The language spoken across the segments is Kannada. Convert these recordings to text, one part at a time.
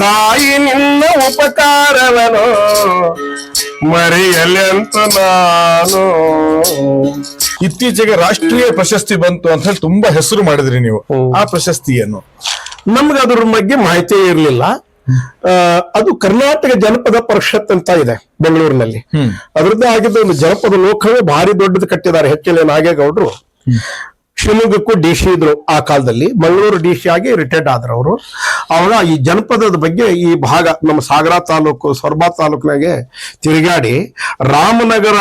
ತಾಯಿ ನಿನ್ನ ಉಪಕಾರವನು ಮರೆಯಲಿ ಅಂತ ನಾನು. ಇತ್ತೀಚೆಗೆ ರಾಷ್ಟ್ರೀಯ ಪ್ರಶಸ್ತಿ ಬಂತು ಅಂತ ಹೇಳಿ ತುಂಬಾ ಹೆಸರು ಮಾಡಿದ್ರಿ ನೀವು. ಆ ಪ್ರಶಸ್ತಿ ಏನು ನಮ್ಗೆ ಅದ್ರ ಬಗ್ಗೆ ಮಾಹಿತಿ ಇರಲಿಲ್ಲ. ಅದು ಕರ್ನಾಟಕ ಜನಪದ ಪರಿಷತ್ ಅಂತ ಇದೆ ಬೆಂಗಳೂರಿನಲ್ಲಿ. ಅದರದ್ದೇ ಆಗಿದ್ದ ಒಂದು ಜನಪದ ಲೋಕವೇ ಭಾರಿ ದೊಡ್ಡದು ಕಟ್ಟಿದ್ದಾರೆ ಹೆಚ್ಚಿನ ಶಿವಮೊಗ್ಗಕ್ಕೂ ಡಿ ಸಿ ಇದ್ರು ಆ ಕಾಲದಲ್ಲಿ. ಮಂಗಳೂರು ಡಿ ಸಿ ಆಗಿ ರಿಟೈರ್ಡ್ ಆದ್ರು ಅವರು. ಅವಾಗ ಈ ಜನಪದದ ಬಗ್ಗೆ ಈ ಭಾಗ ನಮ್ಮ ಸಾಗರ ತಾಲೂಕು ಸೊರಬ ತಾಲೂಕಿನಾಗೆ ತಿರುಗಾಡಿ ರಾಮನಗರ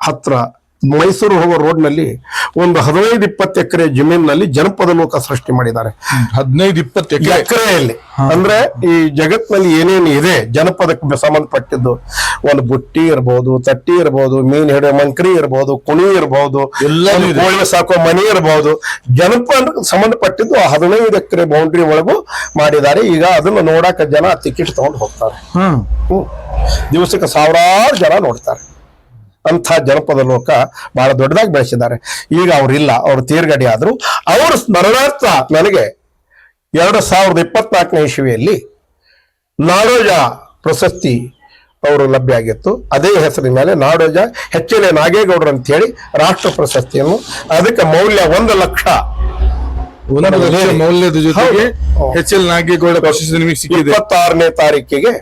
ಹತ್ರ ಮೈಸೂರು ಹೋಗೋ ರೋಡ್ನಲ್ಲಿ ಒಂದು ಹದಿನೈದು ಇಪ್ಪತ್ತು ಎಕರೆ ಜಮೀನಿನಲ್ಲಿ ಜನಪದ ಲೋಕ ಸೃಷ್ಟಿ ಮಾಡಿದ್ದಾರೆ. ಹದಿನೈದು ಇಪ್ಪತ್ತು ಎಕರೆ. ಎಕರೆಯಲ್ಲಿ. ಅಂದ್ರೆ ಈ ಜಗತ್ನಲ್ಲಿ ಏನೇನು ಇದೆ ಜನಪದಕ್ಕೆ ಸಂಬಂಧಪಟ್ಟಿದ್ದು ಒಂದು ಬುಟ್ಟಿ ಇರ್ಬೋದು ತಟ್ಟಿ ಇರ್ಬೋದು ಮೀನ್ ಹಿಡಿಯೋ ಮಂಕ್ರಿ ಇರ್ಬೋದು ಕುಣಿ ಇರ್ಬೋದು ಎಲ್ಲ ಕೋಳಿ ಸಾಕೋ ಮನೆ ಇರ್ಬೋದು. ಜನಪ ಸಂಬಂಧಪಟ್ಟಿದ್ದು ಹದಿನೈದು ಎಕರೆ ಬೌಂಡ್ರಿ ಒಳಗೂ ಮಾಡಿದ್ದಾರೆ. ಈಗ ಅದನ್ನು ನೋಡಕ್ಕೆ ಜನ ಟಿಕೆಟ್ ತಗೊಂಡು ಹೋಗ್ತಾರೆ. ಹ್ಮ್. ದಿವಸಕ್ಕೆ ಸಾವಿರಾರು ಜನ ನೋಡ್ತಾರೆ. ಅಂಥ ಜನಪದ ಲೋಕ ಬಹಳ ದೊಡ್ಡದಾಗಿ ಬೆಳೆಸಿದ್ದಾರೆ. ಈಗ ಅವರಿಲ್ಲ ಅವ್ರು ತೀರ್ಗಡಿ ಆದ್ರು. ಅವ್ರ ಸ್ಮರಣಾರ್ಥ ನನಗೆ ಎರಡು ಸಾವಿರದ ಇಪ್ಪತ್ನಾಲ್ಕನೇ ಇಸವಿಯಲ್ಲಿ ನಾಡೋಜ ಪ್ರಶಸ್ತಿ ಅವರು ಲಭ್ಯ ಆಗಿತ್ತು. ಅದೇ ಹೆಸರಿನ ಮೇಲೆ ನಾಡೋಜ ಹೆಚ್ಚಿನ ನಾಗೇಗೌಡರು ಅಂತ ಹೇಳಿ ರಾಷ್ಟ್ರ ಪ್ರಶಸ್ತಿಯನ್ನು ಅದಕ್ಕೆ ಮೌಲ್ಯ ಒಂದು ಲಕ್ಷ. ಮೌಲ್ಯದ ಜೊತೆಗೆ. ಎಚ್ ಎಲ್ ನಾಗೇಗೌಡ ಪ್ರಶಸ್ತಿ ನಿಮಗೆ ಸಿಕ್ಕಿದೆ. ಇಪ್ಪತ್ತಾರನೇ ತಾರೀಕಿಗೆ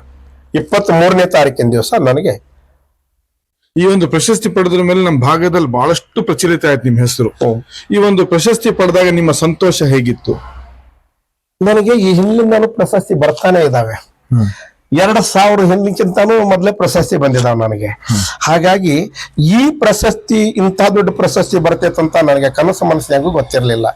ಇಪ್ಪತ್ತ್ ಮೂರನೇ ತಾರೀಕಿನ ದಿವಸ ನನಗೆ ಈ ಒಂದು ಪ್ರಶಸ್ತಿ ಪಡೆದ್ರ ಮೇಲೆ ನಮ್ಮ ಭಾಗದಲ್ಲಿ ಬಹಳಷ್ಟು ಪ್ರಚಲಿತ ಆಯ್ತು ನಿಮ್ಮ ಹೆಸರು. ಈ ಒಂದು ಪ್ರಶಸ್ತಿ ಪಡೆದಾಗ ನಿಮ್ಮ ಸಂತೋಷ ಹೇಗಿತ್ತು? ನನಗೆ ಈ ಹಿಂದಿನಿಂದಲೂ ಪ್ರಶಸ್ತಿ ಬರ್ತಾನೆ ಇದಾವೆ ಎರಡು ಸಾವಿರ ಹಿಂದಿಕ್ಕಿಂತಾನು ಮೊದಲೇ ಪ್ರಶಸ್ತಿ ಬಂದಿದಾವ ನನಗೆ. ಹಾಗಾಗಿ ಈ ಪ್ರಶಸ್ತಿ ಇಂಥ ದೊಡ್ಡ ಪ್ರಶಸ್ತಿ ಬರ್ತೈತೆ ಅಂತ ನನಗೆ ಕನಸು ಮನಸ್ಸಿನಾಗೂ ಗೊತ್ತಿರಲಿಲ್ಲ.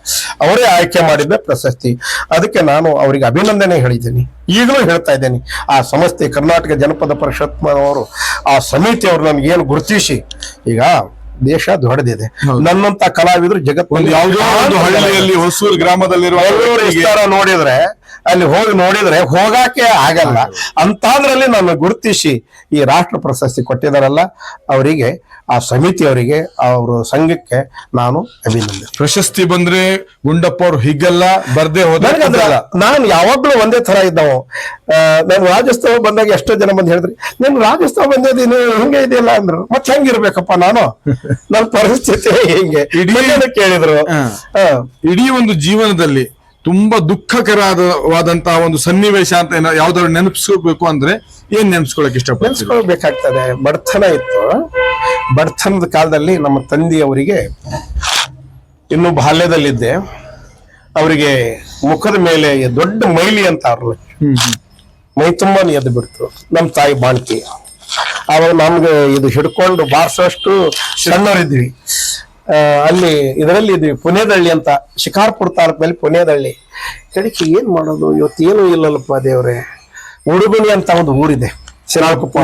ಅವರೇ ಆಯ್ಕೆ ಮಾಡಿದ್ದೆ ಪ್ರಶಸ್ತಿ. ಅದಕ್ಕೆ ನಾನು ಅವರಿಗೆ ಅಭಿನಂದನೆ ಹೇಳಿದ್ದೀನಿ. ಈಗಲೂ ಹೇಳ್ತಾ ಇದ್ದೀನಿ. ಆ ಸಂಸ್ಥೆ ಕರ್ನಾಟಕ ಜನಪದ ಪರಿಷತ್ ಅವರು ಆ ಸಮಿತಿ ಅವರು ನನಗೆ ಏನು ಗುರುತಿಸಿ ಈಗ ದೇಶ ದೊಡ್ಡದಿದೆ. ನನ್ನಂತ ಕಲಾವಿದರು ಯಾವುದೋ ಒಂದು ಹಳ್ಳಿಯಲ್ಲಿ ಹೊಸೂರು ಗ್ರಾಮದಲ್ಲಿರುವ ನೋಡಿದ್ರೆ ಅಲ್ಲಿ ಹೋಗಿ ನೋಡಿದ್ರೆ ಹೋಗಾಕೆ ಆಗಲ್ಲ. ಅಂತಾದ್ರಲ್ಲಿ ನಾನು ಗುರುತಿಸಿ ಈ ರಾಷ್ಟ್ರ ಪ್ರಶಸ್ತಿ ಕೊಟ್ಟಿದಾರಲ್ಲ ಅವರಿಗೆ ಆ ಸಮಿತಿಯವರಿಗೆ ಅವರು ಸಂಘಕ್ಕೆ ನಾನು ಅಭಿನಂದನೆ. ಪ್ರಶಸ್ತಿ ಬಂದ್ರೆ ಗುಂಡಪ್ಪ ಅವ್ರು ಹೀಗೆಲ್ಲ ಬರ್ದೇ ಹೋದ ನಾನು ಯಾವಾಗ್ಲೂ ಒಂದೇ ತರ ಇದ್ದವು. ನಾನು ರಾಜಸ್ಥಾನ ಬಂದಾಗ ಎಷ್ಟೋ ಜನ ಬಂದು ಹೇಳಿದ್ರಿ ನಿಮ್ ರಾಜ್ಯೋತ್ಸವ ಬಂದಿದ್ದೀನಿ ಹಿಂಗೆ ಇದೆಯಲ್ಲ? ಅಂದ್ರು. ಮತ್ತೆ ಹೆಂಗಿರ್ಬೇಕಪ್ಪ ನಾನು? ನನ್ನ ಪರಿಸ್ಥಿತಿ ಹಿಂಗೆ? ಇಡೀ- ಕೇಳಿದ್ರು. ಇಡೀ ಒಂದು ಜೀವನದಲ್ಲಿ ತುಂಬಾ ದುಃಖಕರವಾದಂತಹ ಒಂದು ಸನ್ನಿವೇಶ ಅಂತ ಏನೋ ಯಾವ್ದಾದ್ರು ನೆನಪಿಸ್ಕೋಬೇಕು ಅಂದ್ರೆ ಏನ್ ನೆನಪಿಸ್ಕೊಳಕ್ ಇಷ್ಟ ನೆನ್ಸ್ಕೊಳ್ಬೇಕಾಗ್ತದೆ ಬಡತನ ಇತ್ತು. ಬಡತನದ ಕಾಲದಲ್ಲಿ ನಮ್ಮ ತಂದೆಯವರಿಗೆ ಇನ್ನು ಬಾಲ್ಯದಲ್ಲಿದ್ದೆ. ಅವರಿಗೆ ಮುಖದ ಮೇಲೆ ದೊಡ್ಡ ಮೈಲಿ ಅಂತ ಅವ್ರು ಮೈ ತುಂಬಾನೇ ಎದ್ದು ಬಿಡ್ತು. ನಮ್ಮ ತಾಯಿ ಬಾಣ್ತಿ. ಅವಾಗ ನಮ್ಗೆ ಇದು ಹಿಡ್ಕೊಂಡು ಬಾರಿಸೋಷ್ಟು ಸಣ್ಣವರಿದ್ವಿ. ಅಲ್ಲಿ ಇದರಲ್ಲಿ ಇದ್ವಿ ಪುಣ್ಯದಳ್ಳಿ ಅಂತ ಶಿಕಾರ್ಪುರ ಮೇಲೆ ಪುಣ್ಯದಳ್ಳಿ. ಕಡೆಗೆ ಏನ್ ಮಾಡೋದು? ಇವತ್ತು ಏನು ಇಲ್ಲಲ್ಲಪ್ಪ ದೇವ್ರೆ. ಉಡುಗುಣಿ ಅಂತ ಒಂದು ಊರಿದೆ. ಶಿರಾಳಕೊಪ್ಪ.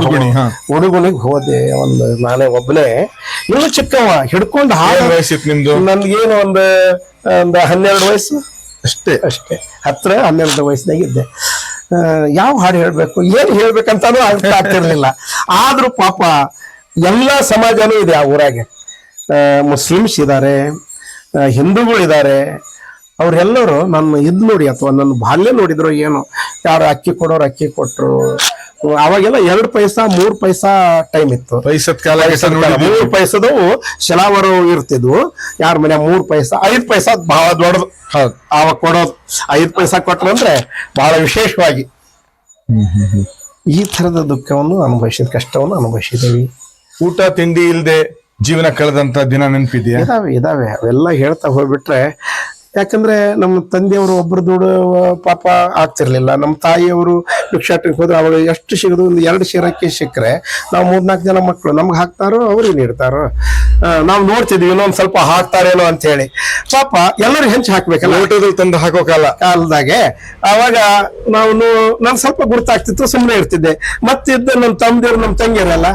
ಉಡುಗುಣಿಗೆ ಹೋದೆ ಒಂದು ನಾನೇ ಒಬ್ಬನೇ ಇನ್ನು ಚಿಕ್ಕವ ಹಿಡ್ಕೊಂಡು ಹಾಡು. ನನ್ಗೇನು ಒಂದು ಒಂದು ಹನ್ನೆರಡು ವಯಸ್ಸು? ಅಷ್ಟೇ. ಅಷ್ಟೇ. ಹತ್ರ ಹನ್ನೆರಡು ವಯಸ್ಸಿನಾಗ ಇದ್ದೆ. ಯಾವ ಹಾಡು ಹೇಳ್ಬೇಕು? ಏನು ಹೇಳ್ಬೇಕಂತಾನು ಅರ್ಥ ಆಗ್ತಿರ್ಲಿಲ್ಲ. ಆದ್ರೂ ಪಾಪ ಎಲ್ಲ ಸಮಾಜನೂ ಇದೆ ಆ ಊರಾಗೆ. ಮುಸ್ಲಿಮ್ಸ್ ಇದ್ದಾರೆ ಹಿಂದೂಗಳಿದ್ದಾರೆ ಅವರೆಲ್ಲರೂ ನನ್ನ ಇದು ನೋಡಿ ಅಥವಾ ನನ್ನ ಬಾಲ್ಯ ನೋಡಿದ್ರು ಏನು ಯಾರು ಅಕ್ಕಿ ಕೊಡೋರು ಅಕ್ಕಿ ಕೊಟ್ಟರು ಅವಾಗೆಲ್ಲ ಎರಡು ಪೈಸಾ ಮೂರು ಪೈಸಾ ಟೈಮ್ ಇತ್ತು. ಮೂರು ಪೈಸದವು ಶಲಾವರು ಇರ್ತಿದ್ವು. ಯಾರ ಮನೆ ಮೂರು ಪೈಸಾ ಐದು ಪೈಸಾ ಬಹಳ ದೊಡ್ಡದು. ಅವಾಗ ಕೊಡೋದು ಐದ್ ಪೈಸಾ ಕೊಟ್ರಂದ್ರೆ ಬಹಳ ವಿಶೇಷವಾಗಿ. ಈ ತರದ ದುಃಖವನ್ನು ಅನುಭವಿಸಿದ ಕಷ್ಟವನ್ನು ಅನುಭವಿಸಿದ್ದೀವಿ. ಊಟ ತಿಂಡಿ ಇಲ್ದೆ ಜೀವನ ಕಳೆದಂತ ದಿನ ನೆನಪಿದೆಯಾ? ಇದಾವೆ ಇದಾವೆ. ಅವೆಲ್ಲ ಹೇಳ್ತಾ ಹೋಗ್ಬಿಟ್ರೆ, ಯಾಕಂದ್ರೆ ನಮ್ಮ ತಂದೆಯವರು ಒಬ್ಬರು ದುಡ್ಡು ಪಾಪ ಆಗ್ತಿರ್ಲಿಲ್ಲ. ನಮ್ಮ ತಾಯಿಯವರು ಭಿಕ್ಷಾಟಕ್ಕೆ ಹೋದ್ರೆ ಅವಳು ಎಷ್ಟು ಸಿಗೋದು? ಒಂದು ಎರಡು ಶಿರಕ್ಕೆ ಸಿಕ್ಕರೆ, ನಾವು ಮೂರ್ನಾಲ್ಕು ಜನ ಮಕ್ಕಳು, ನಮ್ಗೆ ಹಾಕ್ತಾರೋ, ಅವ್ರಿಗೆ ನೀಡ್ತಾರೋ? ನಾವು ನೋಡ್ತಿದ್ವಿ ಇನ್ನೊಂದ್ ಸ್ವಲ್ಪ ಹಾಕ್ತಾರೇನೋ ಅಂತ ಹೇಳಿ ಪಾಪ ಎಲ್ಲರೂ ಹೆಂಚು ಹಾಕ್ಬೇಕಲ್ಲ? ಊಟದಲ್ಲಿ ತಂದು ಹಾಕೋ ಕಾಲ ಕಾಲದಾಗೆ ಅವಾಗ ನಾವು ನನ್ ಸ್ವಲ್ಪ ಗುರ್ತಾಗ್ತಿತ್ತು ಸುಮ್ಮನೆ ಇರ್ತಿದ್ದೆ. ಮತ್ತಿದ್ದ ನಮ್ಮ ತಮ್ಮದಿರು ನಮ್ಮ ತಂಗಿರಲ್ಲ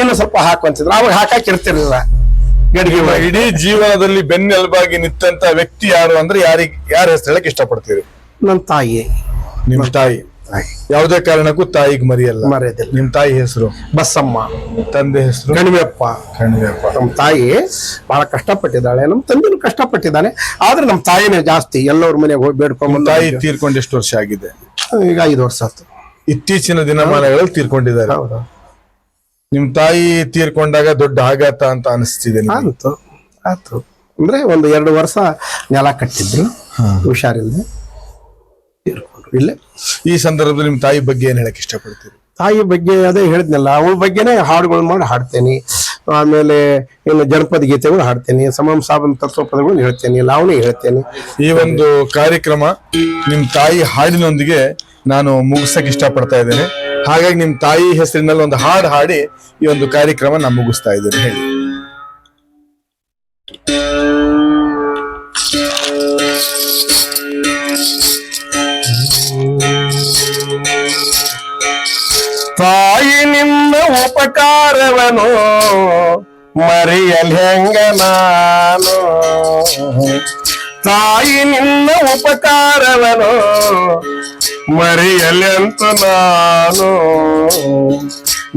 ಏನೋ ಸ್ವಲ್ಪ ಹಾಕುವಂತಿದ್ರು. ಅವಾಗ ಹಾಕಕ್ ಇರ್ತಿರ್ಲಿಲ್ಲ. ಇಡೀ ಜೀವನದಲ್ಲಿ ಬೆನ್ನೆಲುಬಾಗಿ ನಿಂತ ವ್ಯಕ್ತಿ ಯಾರು ಅಂದ್ರೆ ಯಾರಿಗೆ ಯಾರ ಹೆಸರು ಹೇಳಕ್ ಇಷ್ಟಪಡ್ತೀರಿ? ನನ್ನ ತಾಯಿ. ನಿಮ್ಮ ತಾಯಿ. ಯಾವುದೇ ಕಾರಣಕ್ಕೂ ತಾಯಿಗೆ ಮರೆಯಲ್ಲ. ಮರೆಯದಿಲ್ಲ. ನಿಮ್ ತಾಯಿ ಹೆಸರು? ಬಸಮ್ಮ. ತಂದೆ ಹೆಸರು? ಕಣಿವೆಯಪ್ಪ ಕಣಿವೆಯಪ್ಪ ನಮ್ಮ ತಾಯಿ ಬಹಳ ಕಷ್ಟಪಟ್ಟಿದ್ದಾಳೆ. ನಮ್ಮ ತಂದೆನೂ ಕಷ್ಟಪಟ್ಟಿದ್ದಾನೆ. ಆದ್ರೆ ನಮ್ಮ ತಾಯಿನೇ ಜಾಸ್ತಿ ಎಲ್ಲವ್ರ ಮನೆಗೆ ಹೋಗಿ ಬೇಡ್ಕೊಂಡು ತಾಯಿ ತೀರ್ಕೊಂಡು ಎಷ್ಟು ವರ್ಷ ಆಗಿದೆ? ಈಗ ಐದು ವರ್ಷ ಆಯ್ತು. ಇತ್ತೀಚಿನ ದಿನಮಾನಗಳಲ್ಲಿ ತೀರ್ಕೊಂಡಿದ್ದಾರೆ. ಹೌದು. ನಿಮ್ ತಾಯಿ ತೀರ್ಕೊಂಡಾಗ ದೊಡ್ಡ ಆಘಾತ ಅಂತ ಅನಿಸ್ತಿದೆ? ಆಯ್ತು. ಆಯ್ತು. ಅಂದ್ರೆ ಒಂದು ಎರಡು ವರ್ಷ ನೆಲ ಕಟ್ಟಿದ್ರು. ಹುಷಾರಿಲ್ಲ ಇಲ್ಲೇ. ಈ ಸಂದರ್ಭದಲ್ಲಿ ನಿಮ್ಮ ತಾಯಿ ಬಗ್ಗೆ ಏನ್ ಹೇಳಕ್ ಇಷ್ಟಪಡ್ತೀರಿ? ತಾಯಿ ಬಗ್ಗೆ ಅದೇ ಹೇಳಿದ್ನಲ್ಲ ಅವಳ ಬಗ್ಗೆನೇ ಹಾಡುಗಳು ಮಾಡಿ ಹಾಡ್ತೇನೆ. ಆಮೇಲೆ ಇನ್ನು ಜನಪದ ಗೀತೆಗಳು ಹಾಡ್ತೇನೆ ಸಮಂ ಸಾಬನ್ ತತ್ವಪದಗಳು ಹೇಳ್ತೇನೆ ಲಾವಣಿ ಹೇಳ್ತೇನೆ. ಈ ಒಂದು ಕಾರ್ಯಕ್ರಮ ನಿಮ್ ತಾಯಿ ಹಾಡಿನೊಂದಿಗೆ ನಾನು ಮುಗಿಸಕ್ಕೆ ಇಷ್ಟಪಡ್ತಾ ಇದ್ದೇನೆ. ಹಾಗಾಗಿ ನಿಮ್ಮ ತಾಯಿ ಹೆಸರಿನಲ್ಲಿ ಒಂದು ಹಾಡು ಹಾಡಿ ಈ ಒಂದು ಕಾರ್ಯಕ್ರಮ ನಾನು ಮುಗಿಸ್ತಾ ಇದ್ದೇನೆ. ಹೇಳಿ. ತಾಯಿ ನಿನ್ನ ಉಪಕಾರವನು, ಮರೆಯಲ್ ಹೆಂಗ ನಾನು? ತಾಯಿ ನಿನ್ನ ಉಪಕಾರವನು ಮರೆಯಲೆಂತ ನಾನು?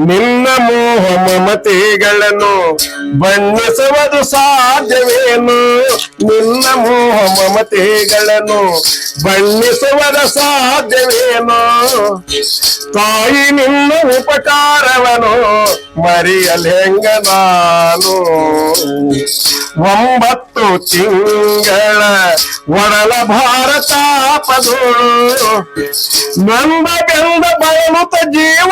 ನಿನ್ನ ಮೋಹ ಮಮತೆಗಳನ್ನು ಬಣ್ಣಿಸುವುದು ಸಾಧ್ಯವೇನು? ನಿನ್ನ ಮೋಹ ಮಮತೆಗಳನ್ನು ಬಣ್ಣಿಸುವುದು ಸಾಧ್ಯವೇನೋ? ತಾಯಿ ನಿನ್ನ ಉಪಕಾರವನು ಮರಿಯಲೆಂಗ ನಾನು? ಒಂಬತ್ತು ತಿಂಗಳ ಒಡಲ ಭಾರತ ಪದೋಳು ನಂದ ಬಯಲು ಬಯಲುತ ಜೀವ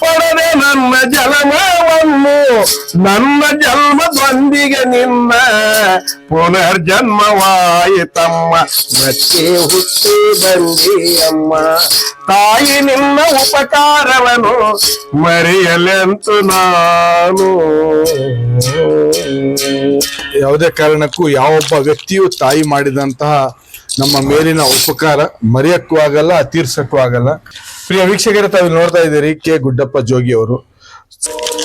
ಪಡೆದೆ ನನ್ನ ಜಲಮವನ್ನು. ನನ್ನ ಜನ್ಮದೊಂದಿಗೆ ನಿನ್ನ ಪುನರ್ಜನ್ಮವಾಯಿತಮ್ಮ ಮತ್ತೆ ಹುಟ್ಟಿ ಬಂದಿಯಮ್ಮ ತಾಯಿ ನಿನ್ನ ಉಪಕಾರವನು, ಮರೆಯಲೆಂತು ನಾನು. ಯಾವುದೇ ಕಾರಣಕ್ಕೂ ಯಾವೊಬ್ಬ ವ್ಯಕ್ತಿಯು ತಾಯಿ ಮಾಡಿದಂತಹ ನಮ್ಮ ಮೇಲಿನ ಉಪಕಾರ ಮರೆಯಕ್ಕೂ ಆಗಲ್ಲ, ತೀರ್ಸಕ್ಕೂ ಆಗಲ್ಲ. ಪ್ರಿಯ ವೀಕ್ಷಕರ, ತಾವು ನೋಡ್ತಾ ಇದ್ದೀರಿ ಕೆ. ಗುಡ್ಡಪ್ಪ ಜೋಗಿ ಅವರು.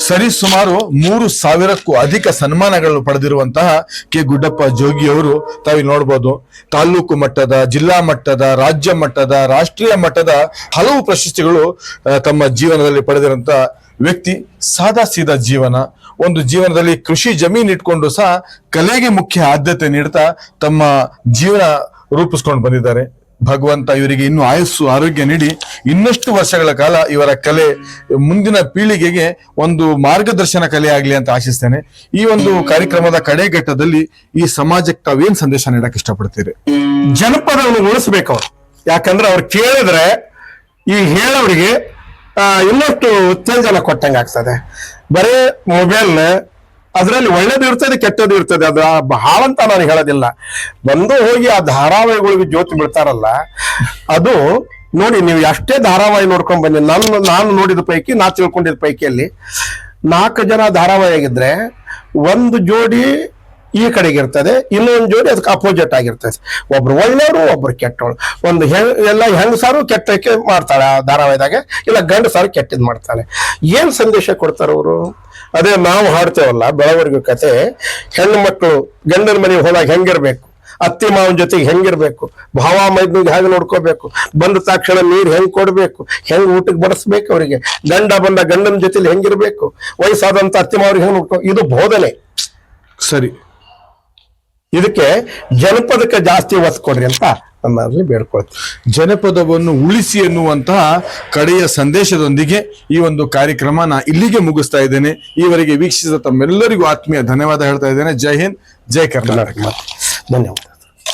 ಸರಿ, ಸುಮಾರು ಮೂರು ಸಾವಿರಕ್ಕೂ ಅಧಿಕ ಸನ್ಮಾನಗಳನ್ನು ಪಡೆದಿರುವಂತಹ ಕೆ. ಗುಡ್ಡಪ್ಪ ಜೋಗಿ ಅವರು ತಾವಿ ನೋಡ್ಬೋದು. ತಾಲೂಕು ಮಟ್ಟದ, ಜಿಲ್ಲಾ ಮಟ್ಟದ, ರಾಜ್ಯ ಮಟ್ಟದ, ರಾಷ್ಟ್ರೀಯ ಮಟ್ಟದ ಹಲವು ಪ್ರಶಸ್ತಿಗಳು ತಮ್ಮ ಜೀವನದಲ್ಲಿ ಪಡೆದಿರುವಂತ ವ್ಯಕ್ತಿ. ಸಾದಾ ಸೀದಾ ಜೀವನ. ಒಂದು ಜೀವನದಲ್ಲಿ ಕೃಷಿ ಜಮೀನು ಇಟ್ಕೊಂಡು ಸಹ ಕಲೆಗೆ ಮುಖ್ಯ ಆದ್ಯತೆ ನೀಡ್ತಾ ತಮ್ಮ ಜೀವನ ರೂಪಿಸ್ಕೊಂಡು ಬಂದಿದ್ದಾರೆ. ಭಗವಂತ ಇವರಿಗೆ ಇನ್ನು ಆಯಸ್ಸು, ಆರೋಗ್ಯ ನೀಡಿ ಇನ್ನಷ್ಟು ವರ್ಷಗಳ ಕಾಲ ಇವರ ಕಲೆ ಮುಂದಿನ ಪೀಳಿಗೆಗೆ ಒಂದು ಮಾರ್ಗದರ್ಶನ ಕಲೆ ಆಗಲಿ ಅಂತ ಆಶಿಸ್ತೇನೆ. ಈ ಒಂದು ಕಾರ್ಯಕ್ರಮದ ಕಡೆಘಟ್ಟದಲ್ಲಿ ಈ ಸಮಾಜಕ್ಕೆ ತಾವೇನ್ ಸಂದೇಶ ನೀಡಕ್ ಇಷ್ಟಪಡ್ತೀರಿ? ಜನಪದವನ್ನು ಉಳಿಸ್ಬೇಕು ಅವ್ರು. ಯಾಕಂದ್ರೆ ಅವ್ರು ಕೇಳಿದ್ರೆ ಈ ಹೇಳೋರಿಗೆ ಇನ್ನಷ್ಟು ಉತ್ತೇಜನ ಕೊಟ್ಟಂಗೆ ಆಗ್ತದೆ. ಬರೀ ಮೊಬೈಲ್ ಅದರಲ್ಲಿ ಒಳ್ಳೇದು ಇರ್ತದೆ, ಕೆಟ್ಟದ್ದು ಇರ್ತದೆ. ಅದು ಬಹಳ ಅಂತ ನಾನು ಹೇಳೋದಿಲ್ಲ. ಬಂದು ಹೋಗಿ ಆ ಧಾರಾವಾಹಿಗಳಿಗೆ ಜ್ಯೋತಿ ಬಿಡ್ತಾರಲ್ಲ ಅದು ನೋಡಿ ನೀವು ಎಷ್ಟೇ ಧಾರಾವಾಹಿ ನೋಡ್ಕೊಂಡ್ ಬನ್ನಿ. ನಾನು ನಾನು ನೋಡಿದ ಪೈಕಿ, ನಾ ತಿಳ್ಕೊಂಡಿದ್ದ ಪೈಕಿಯಲ್ಲಿ ನಾಲ್ಕು ಜನ ಧಾರಾವಾಹಿ ಆಗಿದ್ರೆ ಒಂದು ಜೋಡಿ ಈ ಕಡೆಗೆ ಇರ್ತದೆ, ಇನ್ನೊಂದು ಜೋಡಿ ಅದಕ್ಕೆ ಅಪೋಸಿಟ್ ಆಗಿರ್ತದೆ. ಒಬ್ರು ಒಳ್ಳೆಯವರು, ಒಬ್ರು ಕೆಟ್ಟವಳು ಒಂದು ಹೆಂಗ್ ಎಲ್ಲ ಹೆಂಗಸಾರು ಕೆಟ್ಟಕ್ಕೆ ಮಾಡ್ತಾಳೆ ಆ ಧಾರಾವಾಹಿದಾಗ, ಇಲ್ಲ ಗಂಡಸಾರು ಕೆಟ್ಟದ್ ಮಾಡ್ತಾಳೆ ಏನ್ ಸಂದೇಶ ಕೊಡ್ತಾರೆ ಅವರು? ಅದೇ ನಾವು ಹಾಡ್ತೇವಲ್ಲ ಬೆಳವರಿಗೂ ಕತೆ ಹೆಣ್ಣು ಮಕ್ಕಳು ಗಂಡನ ಮನೆ ಹೋದಾಗ ಹೆಂಗಿರ್ಬೇಕು? ಅತ್ತಿ ಮಾವನ ಜೊತೆಗೆ ಹೆಂಗಿರ್ಬೇಕು? ಭಾವ ಮೈದ್ನಿಗೆ ಹೇಗೆ ನೋಡ್ಕೋಬೇಕು? ಬಂದ ತಕ್ಷಣ ನೀರು ಹೆಂಗ್ ಕೊಡ್ಬೇಕು? ಹೆಂಗ್ ಊಟಕ್ಕೆ ಬಡಿಸ್ಬೇಕು ಅವರಿಗೆ? ಗಂಡ ಬಂದ ಗಂಡನ ಜೊತೆಲಿ ಹೆಂಗಿರ್ಬೇಕು? ವಯಸ್ಸಾದಂತ ಅತ್ತಿ ಮಾವ್ರಿಗೆ ಹೆಂಗ್ ನೋಡ್ಕೋ? ಇದು ಬೋಧನೆ. ಸರಿ. ಇದಕ್ಕೆ ಜನಪದಕ್ಕೆ ಜಾಸ್ತಿ ಒತ್ತು ಕೊಡ್ರಿ ಅಂತ ನಮ್ಮಲ್ಲಿ ಬೇಡ್ಕೊಳ್ತೀವಿ. ಜನಪದವನ್ನು ಉಳಿಸಿ ಎನ್ನುವಂತಹ ಕಡೆಯ ಸಂದೇಶದೊಂದಿಗೆ ಈ ಒಂದು ಕಾರ್ಯಕ್ರಮ ನಾ ಇಲ್ಲಿಗೆ ಮುಗಿಸ್ತಾ ಇದ್ದೇನೆ. ಈವರೆಗೆ ವೀಕ್ಷಿಸಿದ ತಮ್ಮೆಲ್ಲರಿಗೂ ಆತ್ಮೀಯ ಧನ್ಯವಾದ ಹೇಳ್ತಾ ಇದ್ದೇನೆ. ಜೈ ಹಿಂದ್ ಜೈ ಕರ್ನಾಟಕ. ಧನ್ಯವಾದ.